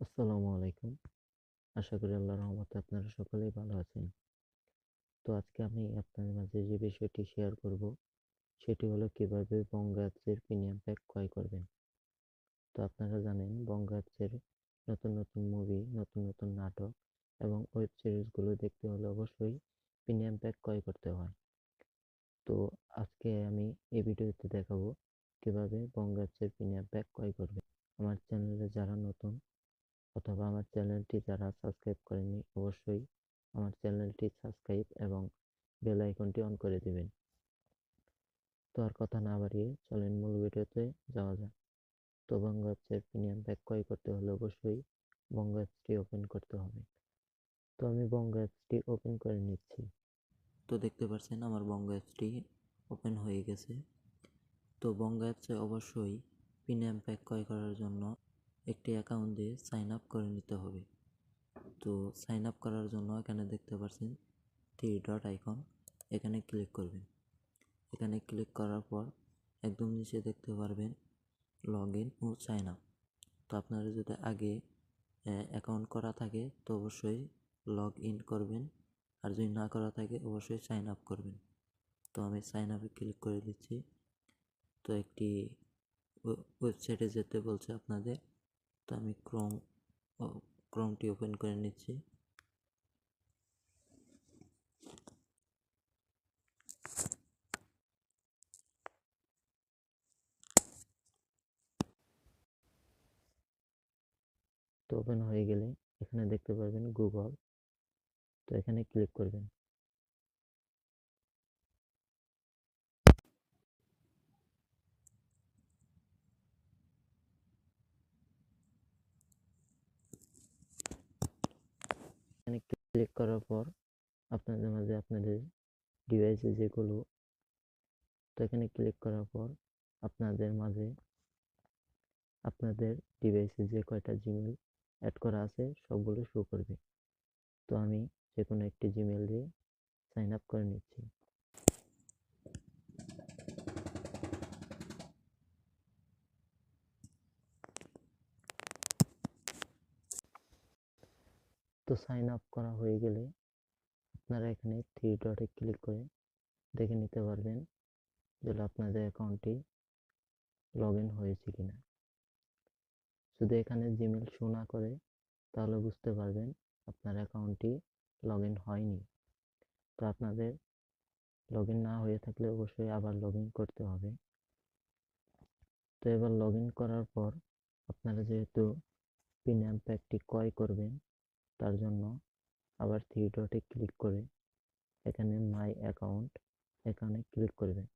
আসসালামু আলাইকুম। আশা করি আল্লাহর রহমতে আপনারা সকলেই ভালো আছেন। তো আজকে আমি আপনাদের মাঝে যে বিষয়টি শেয়ার করব, সেটি হলো কীভাবে বঙ্গ অ্যাপসের প্রিমিয়াম প্যাক ক্রয় করবেন। তো আপনারা জানেন বঙ্গ অ্যাপসের নতুন নতুন মুভি নতুন নতুন নাটক এবং ওয়েব সিরিজগুলো দেখতে হলে অবশ্যই প্রিমিয়াম প্যাক ক্রয় করতে হয়। তো আজকে আমি এই ভিডিওতে দেখাবো কীভাবে বঙ্গ অ্যাপসের প্রিমিয়াম প্যাক ক্রয় করবেন। আমার চ্যানেলে যারা নতুন অথবা আমার চ্যানেলটি যারা সাবস্ক্রাইব করেননি, অবশ্যই আমার চ্যানেলটি সাবস্ক্রাইব এবং বেল আইকনটি অন করে দিবেন। তো আর কথা না বাড়িয়ে চলেন মূল ভিডিওতে যাওয়া যাক। তো বঙ্গ অ্যাপসের প্রিমিয়াম প্যাক ক্রয় করতে হলে অবশ্যই বঙ্গ ওপেন করতে হবে। তো আমি বঙ্গ ওপেন করে নিচ্ছি। তো দেখতে পাচ্ছেন আমার বঙ্গ অ্যাপসটি ওপেন হয়ে গেছে। তো বঙ্গ অ্যাপসে অবশ্যই প্রিমিয়াম প্যাক ক্রয় করার জন্য একটি অ্যাকাউন্ট দিয়ে সাইন আপ করে নিতে হবে। তো সাইন আপ করার জন্য এখানে দেখতে পাচ্ছেন থ্রি ডট আইকন এখানে ক্লিক করবেন। এখানে ক্লিক করার পর একদম নিচে দেখতে পারবেন লগ ইন ও সাইন আপ তো আপনারা যদি আগে অ্যাকাউন্ট করা থাকে তো অবশ্যই লগ ইন করবেন। আর যদি না করা থাকে অবশ্যই সাইন আপ করবেন। তো আমি সাইন আপে ক্লিক করে দিচ্ছি। তো একটি ওয়েবসাইটে যেতে বলছে আপনাদের। তো আমি ক্রোম ক্রোমটি ওপেন করে নিচ্ছি। তো ওপেন হয়ে গেলে এখানে দেখতে পারবেন গুগল তো এখানে ক্লিক করবেন। এখানে ক্লিক করার পর আপনাদের মাঝে আপনাদের ডিভাইসে যেগুলো, তো এখানে ক্লিক করার পর আপনাদের মাঝে আপনাদের ডিভাইসে যে কয়টা জিমেল অ্যাড করা আছে সবগুলো শো করবে। তো আমি যে কোনো একটি জিমেল দিয়ে সাইন আপ করে নিচ্ছি। তো সাইন আপ করা হয়ে গেলে আপনারা এখানে থ্রি ডটে ক্লিক করে দেখে নিতে পারবেন যে আপনাদের অ্যাকাউন্টটি লগ ইন হয়েছে কিনা। যদি এখানে জিমেল শো না করে, তাহলে বুঝতে পারবেন আপনার অ্যাকাউন্টটি লগ ইন হয়নি। তো আপনাদের লগ ইন না হয়ে থাকলে অবশ্যই আবার লগ ইন করতে হবে। তো এবার লগ ইন করার পর আপনারা যেহেতু প্রিমিয়াম প্যাকটি ক্রয় করবেন তার জন্য আবার থ্রি ডটে ক্লিক করে এখানে মাই অ্যাকাউন্ট এখানে ক্লিক করবেন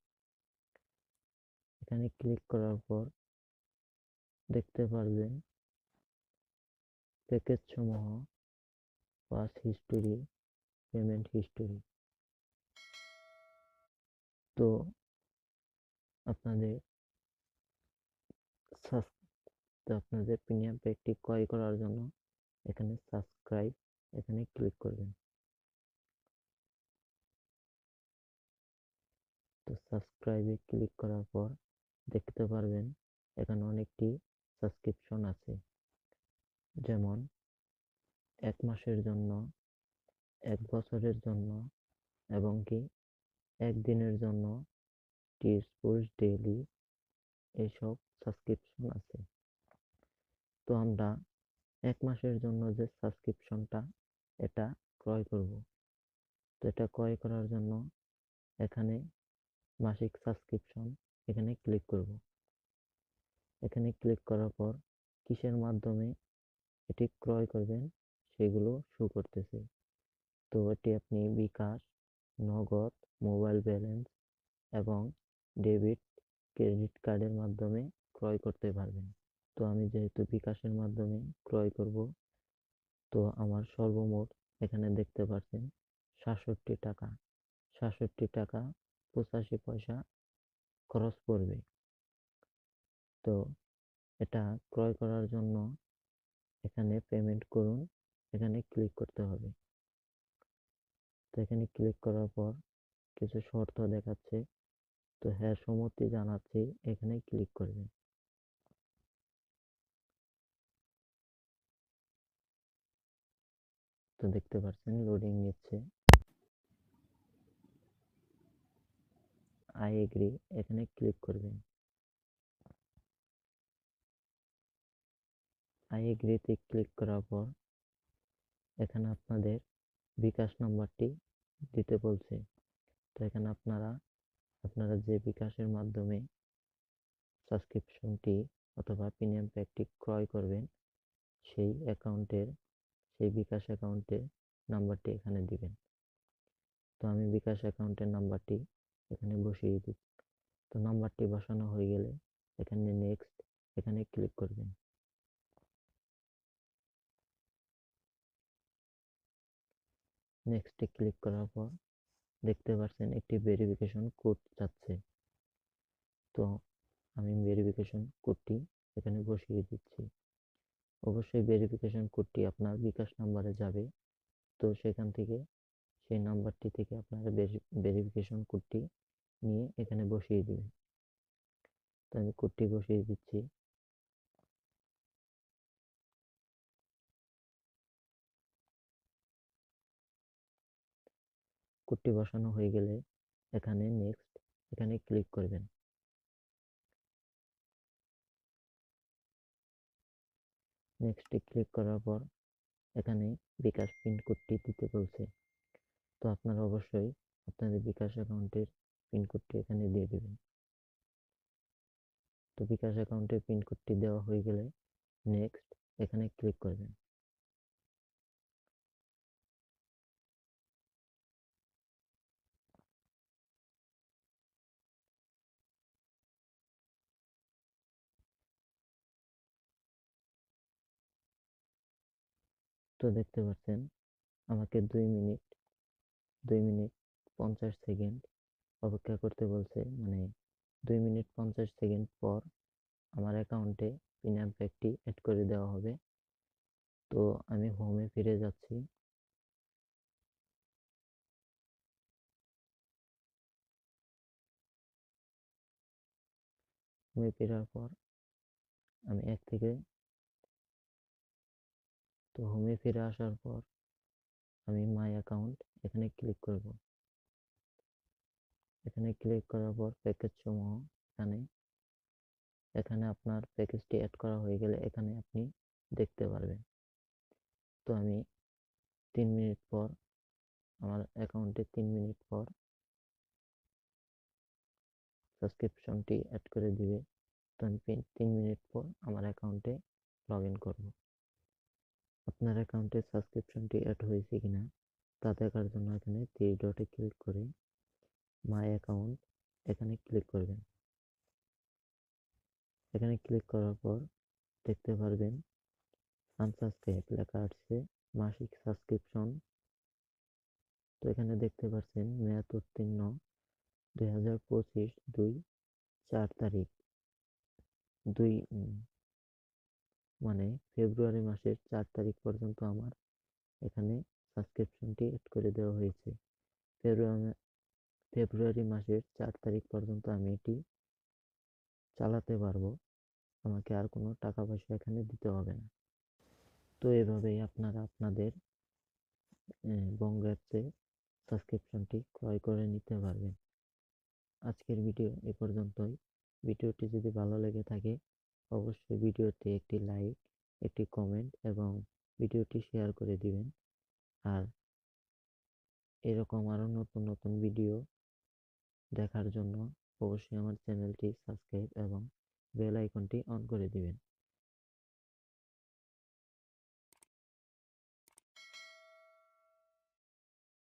এখানে ক্লিক করার পর দেখতে পারবেন প্যাকেজ সমূহ পাস হিস্টোরি পেমেন্ট হিস্টোরি তো আপনাদের আপনাদের প্রিমিয়াম প্যাকটি ক্রয় করার জন্য এখানে সাবস্ক্রাইব এখানে ক্লিক করবেন। তো সাবস্ক্রাইবে ক্লিক করার পর দেখতে পারবেন এখানে অনেকটি সাবস্ক্রিপশন আছে। যেমন, এক মাসের জন্য, এক বছরের জন্য এবং কি একদিনের জন্য টি স্পোর্টস ডেইলি এইসব সাবস্ক্রিপশন আছে। তো আমরা এক মাসের জন্য যে সাবস্ক্রিপশনটা এটা ক্রয় করব। তো এটা ক্রয় করার জন্য এখানে মাসিক সাবস্ক্রিপশন এখানে ক্লিক করব। এখানে ক্লিক করার পর কিসের মাধ্যমে এটি ক্রয় করবেন সেগুলো শো করতেছে। তো এটি আপনি বিকাশ, নগদ মোবাইল ব্যালেন্স এবং ডেবিট ক্রেডিট কার্ডের মাধ্যমে ক্রয় করতে পারবেন। তো আমি যেহেতু বিকাশের মাধ্যমে ক্রয় করব, তো আমার সর্বমোট এখানে দেখতে পাচ্ছেন সাতষট্টি টাকা। সাতষট্টি টাকা পঁচাশি পয়সা খরচ পড়বে। তো এটা ক্রয় করার জন্য এখানে পেমেন্ট করুন, এখানে ক্লিক করতে হবে। তো এখানে ক্লিক করার পর কিছু শর্ত দেখাচ্ছে। তো হ্যাঁ সম্মতি জানাচ্ছি, এখানে ক্লিক করবেন। তো দেখতে পাচ্ছেন লোডিং নিচ্ছে। আই এগ্রি এখানে ক্লিক করবেন। আই এগ্রিতে ক্লিক করার পর এখানে আপনাদের বিকাশ নাম্বারটি দিতে বলছে। তো এখানে আপনারা আপনারা যে বিকাশের মাধ্যমে সাবস্ক্রিপশনটি অথবা প্রিমিয়াম প্যাকটি ক্রয় করবেন, সেই অ্যাকাউন্টের সেই বিকাশ অ্যাকাউন্টের নাম্বারটি এখানে দিবেন। তো আমি বিকাশ অ্যাকাউন্টের নাম্বারটি এখানে বসিয়ে দিচ্ছি। তো নাম্বারটি বসানো হয়ে গেলে এখানে নেক্সট এখানে ক্লিক করবেন। নেক্সটে ক্লিক করার পর দেখতে পাচ্ছেন একটি ভেরিফিকেশন কোড চাচ্ছে তো আমি ভেরিফিকেশন কোডটি এখানে বসিয়ে দিচ্ছি। অবশ্যই ভেরিফিকেশন কোডটি আপনার বিকাশ নাম্বারে যাবে। তো সেখান থেকে সেই নাম্বারটি থেকে আপনারা ভেরিফিকেশন কোডটি নিয়ে এখানে বসিয়ে দিবেন। তো আমি কোডটি বসিয়ে দিচ্ছি। কোডটি বসানো হয়ে গেলে এখানে নেক্সট এখানে ক্লিক করবেন। নেক্সটে ক্লিক করার পর এখানে বিকাশ পিন কোডটি দিতে বলছে। তো আপনারা অবশ্যই আপনাদের বিকাশ অ্যাকাউন্টের পিন কোডটি এখানে দিয়ে দেবেন। তো বিকাশ অ্যাকাউন্টের পিন কোডটি দেওয়া হয়ে গেলে নেক্সট এখানে ক্লিক করবেন। তো দেখতে পাচ্ছেন আমাকে দুই মিনিট দুই মিনিট পঞ্চাশ সেকেন্ড অপেক্ষা করতে বলছে। মানে দুই মিনিট পঞ্চাশ সেকেন্ড পর আমার অ্যাকাউন্টে প্রিমিয়াম ব্যাগটি অ্যাড করে দেওয়া হবে। তো আমি হোমে ফিরে যাচ্ছি। হোমে ফেরার পর আমি এক থেকে তো হোমে ফিরে আসার পর আমি মাই অ্যাকাউন্ট এখানে ক্লিক করব। এখানে ক্লিক করার পর প্যাকেজ সমূহ এখানে এখানে আপনার প্যাকেজটি অ্যাড করা হয়ে গেলে এখানে আপনি দেখতে পারবেন। তো আমি তিন মিনিট পর, আমার অ্যাকাউন্টে তিন মিনিট পর সাবস্ক্রিপশনটি অ্যাড করে দিবে। তো আমি তিন মিনিট পর আমার অ্যাকাউন্টে লগ ইন করব। আপনার অ্যাকাউন্টে সাবস্ক্রিপশনটি অ্যাড হয়েছে কিনা, তা দেখার জন্য এখানে থ্রি ডটে ক্লিক করে মাই অ্যাকাউন্ট এখানে ক্লিক করবেন। এখানে ক্লিক করার পর দেখতে পারবেন আনসাবস্ক্রাইব লেখা আসছে, মাসিক সাবস্ক্রিপশন তো এখানে দেখতে পাচ্ছেন মেয়াদ উত্তীর্ণ দুই হাজার পঁচিশ দুই চার তারিখ, দুই মানে ফেব্রুয়ারি মাসের চার তারিখ পর্যন্ত আমার এখানে সাবস্ক্রিপশনটি এড করে দেওয়া হয়েছে। ফেব্রুয়ারি ফেব্রুয়ারি মাসের চার তারিখ পর্যন্ত আমি এটি চালাতে পারব। আমাকে আর কোনো টাকা পয়সা এখানে দিতে হবে না। তো এভাবেই আপনারা আপনাদের বঙ্গ অ্যাপসে সাবস্ক্রিপশনটি ক্রয় করে নিতে পারবেন। আজকের ভিডিও এ পর্যন্তই। ভিডিওটি যদি ভালো লেগে থাকে অবশ্যই ভিডিওতে একটি লাইক, একটি কমেন্ট এবং ভিডিওটি শেয়ার করে দিবেন। আর এরকম আরও নতুন নতুন ভিডিও দেখার জন্য অবশ্যই আমার চ্যানেলটি সাবস্ক্রাইব এবং বেল আইকনটি অন করে দিবেন।